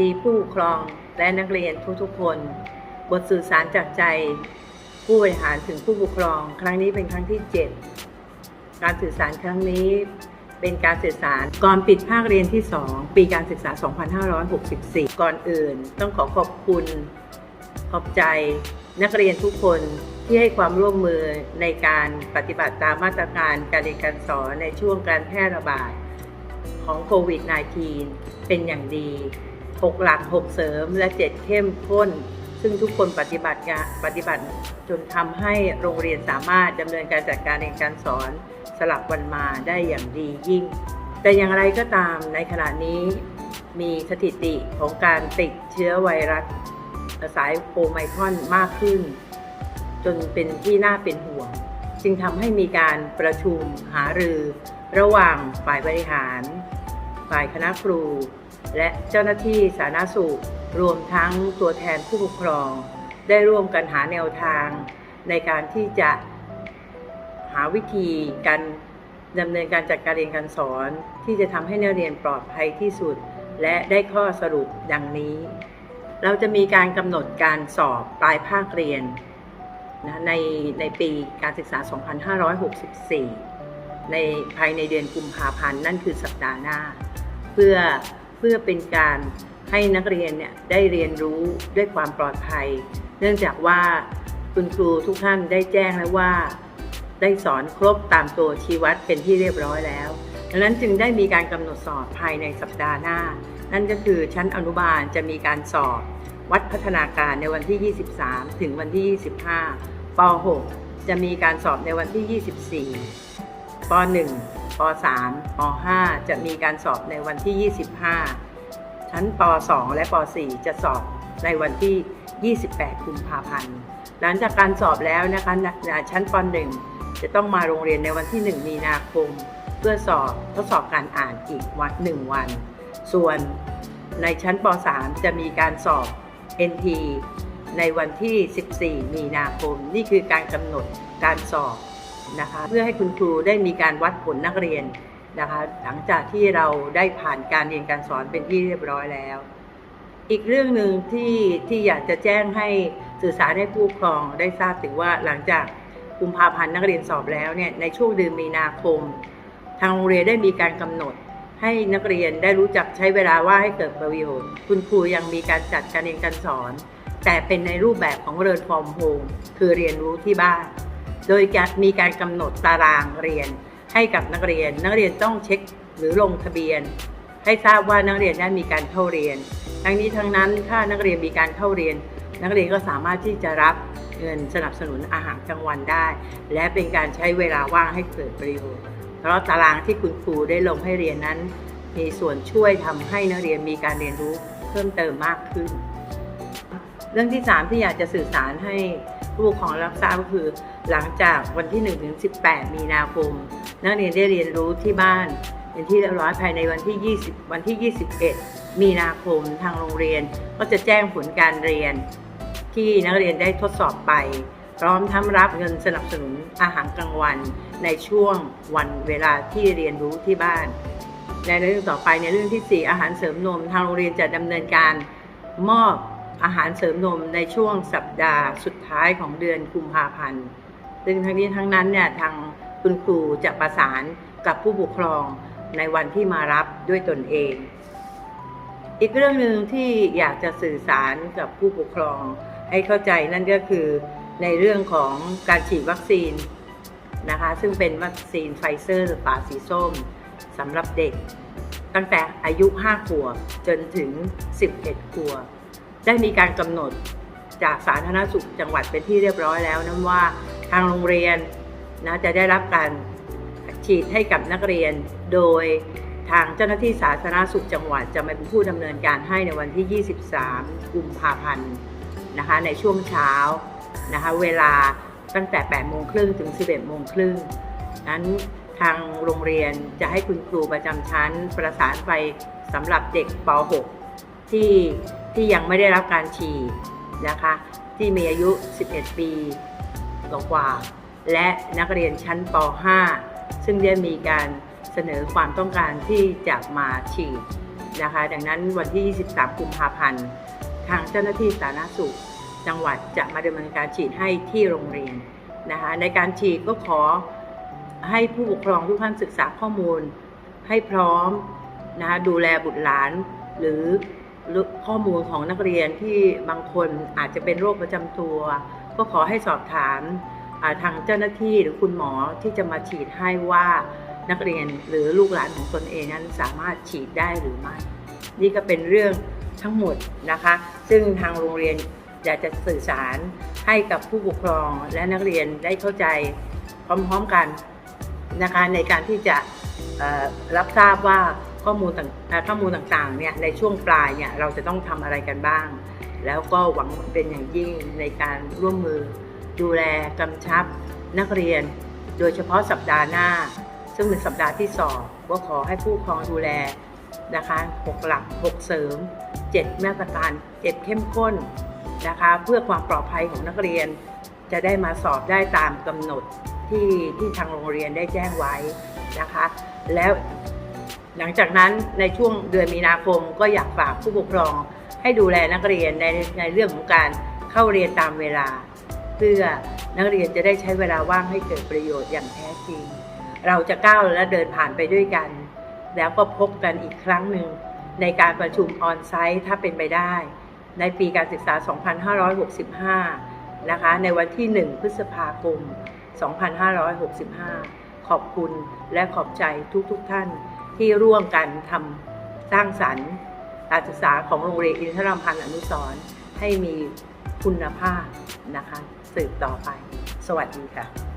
ดีผู้ปกครองและนักเรียนทุกๆคน บทสื่อสารจากใจ ผู้บริหารถึงผู้ปกครอง ครั้งนี้เป็นครั้งที่ 7 การสื่อสารครั้งนี้เป็นการสื่อสารก่อนปิดภาคเรียนที่ 2 ปีการศึกษา 2564 ก่อนอื่น ต้องขอขอบคุณ ขอบใจนักเรียนทุกคนที่ให้ความร่วมมือในการปฏิบัติตามมาตรการการเรียนการสอนในช่วงการแพร่ระบาดของโควิด -19 เป็นอย่างดี 6 หลัก 6 เสริมและ 7 เข้มข้น ซึ่งทุกคนปฏิบัติงานปฏิบัติจนทำให้โรงเรียนสามารถดำเนินการจัดการเรียนการสอนสลับวันมาได้อย่างดียิ่ง แต่อย่างไรก็ตามในขณะนี้มีสถิติของการติดเชื้อไวรัสสายโอไมครอนมากขึ้น จนเป็นที่น่าเป็นห่วง จึงทำให้มีการประชุมหารือระหว่างฝ่ายบริหาร ฝ่ายคณะครู และเจ้าหน้าที่สาธารณสุข รวมทั้งตัวแทนผู้ปกครอง ได้ร่วมกันหาแนวทาง ในการที่จะหาวิธีการดำเนินการจัดการเรียนการสอน ที่จะทำให้นักเรียนปลอดภัยที่สุด และได้ข้อสรุปดังนี้ เราจะมีการกำหนดการสอบปลายภาคเรียนนะในในปีการศึกษา 2564 ในภายในเดือนกุมภาพันธ์ นั่นคือสัปดาห์หน้า พื่อเพื่อเป็นการให้นักเรียนเนี่ยได้เรียนรู้ด้วยความปลอดภัย เนื่องจากว่าคุณครูทุกท่านได้แจ้งแล้วว่า ได้สอนครบตามตัวชี้วัดเป็นที่เรียบร้อยแล้ว ดังนั้นจึงได้มีการกำหนดสอบภายในสัปดาห์หน้า นั่นก็คือชั้นอนุบาลจะมีการสอบ วัดพัฒนาการในวันที่ 23 ถึงวันที่ 25ป .6 จะมีการสอบในวันที่ 24 ป .1 ป .3 ป .5 จะมีการสอบในวันที่ 25 ชั้นป .2 และป .4 จะสอบในวันที่ 28 กุมภาพันธ์ หลังจากการสอบแล้วนะคะชั้นป .1 จะต้องมาโรงเรียนในวันที่ 1 มีนาคม เพื่อสอบทดสอบการอ่านอีกวันหนึ่งวัน ส่วนในชั้นป .3 จะมีการสอบ NT ในวันที่ 14 มีนาคม นี่คือการกำหนดการสอบ นะคะเพื่อให้คุณครูได้มีการวัดผลนักเรียนนะคะหลังจากที่เราได้ผ่านการเรียนการสอนเป็นที่เรียบร้อยแล้ว อีกเรื่องหนึ่งที่ที่อยากจะแจ้งให้สื่อสารให้ผู้ปกครองได้ทราบถึงว่าหลังจากกุมภาพันธ์นักเรียนสอบแล้วเนี่ยในช่วงเดือนมีนาคม ทางโรงเรียนได้มีการกำหนด ให้นักเรียนได้รู้จักใช้เวลาว่าให้เกิดประโยชน์คุณครูยังมีการจัดการเรียนการสอน แต่เป็นในรูปแบบของเรียนฟอร์มโฮมคือเรียนรู้ที่บ้าน โดยการมีการกำหนดตารางเรียนให้กับนักเรียน นักเรียนต้องเช็คหรือลงทะเบียน ให้ทราบว่านักเรียนได้มีการเข้าเรียน ทั้งนี้ทั้งนั้นถ้านักเรียนมีการเข้าเรียน นักเรียนก็สามารถที่จะรับเงินสนับสนุนอาหารกลางวันได้ และเป็นการใช้เวลาว่างให้เกิดประโยชน์ เพราะตารางที่คุณครูได้ลงให้เรียนนั้น มีส่วนช่วยทำให้นักเรียนมีการเรียนรู้เพิ่มเติมมากขึ้น เรื่องที่ 3 ที่อยากจะสื่อสารให้ ผู้ปกครองรับทราบก็คือ หลังจากวันที่1ถึง18 มีนาคม นักเรียนได้เรียนรู้ที่บ้านเป็นที่เรียบร้อยภายในวันที่ 20 วันที่ 21 มีนาคมทางโรงเรียน ก็จะแจ้งผลการเรียน ที่นักเรียนได้ทดสอบไป พร้อมทั้งรับเงินสนับสนุนอาหารกลางวัน ในช่วงวันเวลาที่เรียนรู้ที่บ้าน ในเรื่องต่อไปในเรื่องที่ 4 อาหารเสริมนมทางโรงเรียนจะดำเนินการมอบ อาหารเสริมนมในช่วงสัปดาห์สุดท้ายของเดือนกุมภาพันธ์ ซึ่งทั้งนี้ทั้งนั้นเนี่ยทางคุณครูจะประสานกับผู้ปกครองในวันที่มารับด้วยตนเอง อีกเรื่องหนึ่งที่อยากจะสื่อสารกับผู้ปกครองให้เข้าใจนั่นก็คือในเรื่องของการฉีดวัคซีนนะคะซึ่งเป็นวัคซีนไฟเซอร์ฝาสีส้มสำหรับเด็ก ตั้งแต่อายุ 5 ขวบจนถึง 11 ขวบ ได้มีการกำหนดจากสาธารณสุขจังหวัดเป็นที่เรียบร้อยแล้วนั้นว่าทางโรงเรียนนะจะได้รับการฉีดให้กับนักเรียน โดยทางเจ้าหน้าที่สาธารณสุขจังหวัดจะเป็นผู้ดำเนินการให้ในวันที่ 23 กุมภาพันธ์นะคะในช่วงเช้านะคะเวลาตั้งแต่ 8 โมงครึ่งถึง 11 โมงครึ่งนั้นทางโรงเรียนจะให้คุณครูประจำชั้นประสานไปสำหรับเด็กป .6 ที่ ที่ยังไม่ได้รับการฉีดนะคะ ที่มีอายุ 11 ปีกว่าและนักเรียนชั้นป .5 ซึ่งได้มีการเสนอความต้องการที่จะมาฉีดนะคะ ดังนั้นวันที่ 23 กุมภาพันธ์ ทางเจ้าหน้าที่สาธารณสุข จังหวัดจะมาดำเนินการฉีดให้ที่โรงเรียนนะคะ ในการฉีดก็ขอให้ผู้ปกครองทุกท่านศึกษาข้อมูลให้พร้อมนะคะดูแลบุตรหลาน หรือ ข้อมูลของนักเรียนที่บางคนอาจจะเป็นโรคประจำตัว ก็ขอให้สอบถามาทางเจ้าหน้าที่หรือคุณหมอที่จะมาฉีดให้ว่านักเรียนหรือลูกหลานของตนเองนั้นสามารถฉีดได้หรือไม่ นี่ก็เป็นเรื่องทั้งหมดนะคะ ซึ่งทางโรงเรียนอยากจะสื่อสารให้กับผู้ปกครองและนักเรียนได้เข้าใจพร้อมๆกันนะคะในการที่จะรับทราบว่า ข้อมูลต่างข้อมูลต่างๆเนี่ยในช่วงปลายเนี่ยเราจะต้องทำอะไรกันบ้าง แล้วก็หวังเป็นอย่างยิ่งในการร่วมมือ ดูแลกำชับ นักเรียน โดยเฉพาะสัปดาห์หน้า ซึ่งเป็นสัปดาห์ที่สองก็ขอให้ผู้ปกครองดูแลนะคะหกหลักหกเสริมเจ็ดมาตรการเจ็ดเข้มข้นนะคะเพื่อความปลอดภัยของนักเรียน จะได้มาสอบได้ตามกำหนดที่ที่ทางโรงเรียนได้แจ้งไว้นะคะ แล้ว หลังจากนั้นในช่วงเดือนมีนาคมก็อยากฝากผู้ปกครอง ให้ดูแลนักเรียนในในเรื่องของการเข้าเรียนตามเวลา เพื่อนักเรียนจะได้ใช้เวลาว่างให้เกิดประโยชน์อย่างแท้จริง เราจะก้าวและเดินผ่านไปด้วยกัน แล้วก็พบกันอีกครั้งหนึ่งในการประชุมออนไซต์ถ้าเป็นไปได้ ในปีการศึกษา 2565 นะคะ ในวันที่ 1 พฤษภาคม 2565 ขอบคุณและขอบใจทุกๆทท่าน ที่ร่วมกันทำสร้างสรรค์การศึกษาของโรงเรียนอินทรามพันธ์อนุสรให้มีคุณภาพนะคะสืบต่อไป สวัสดีค่ะ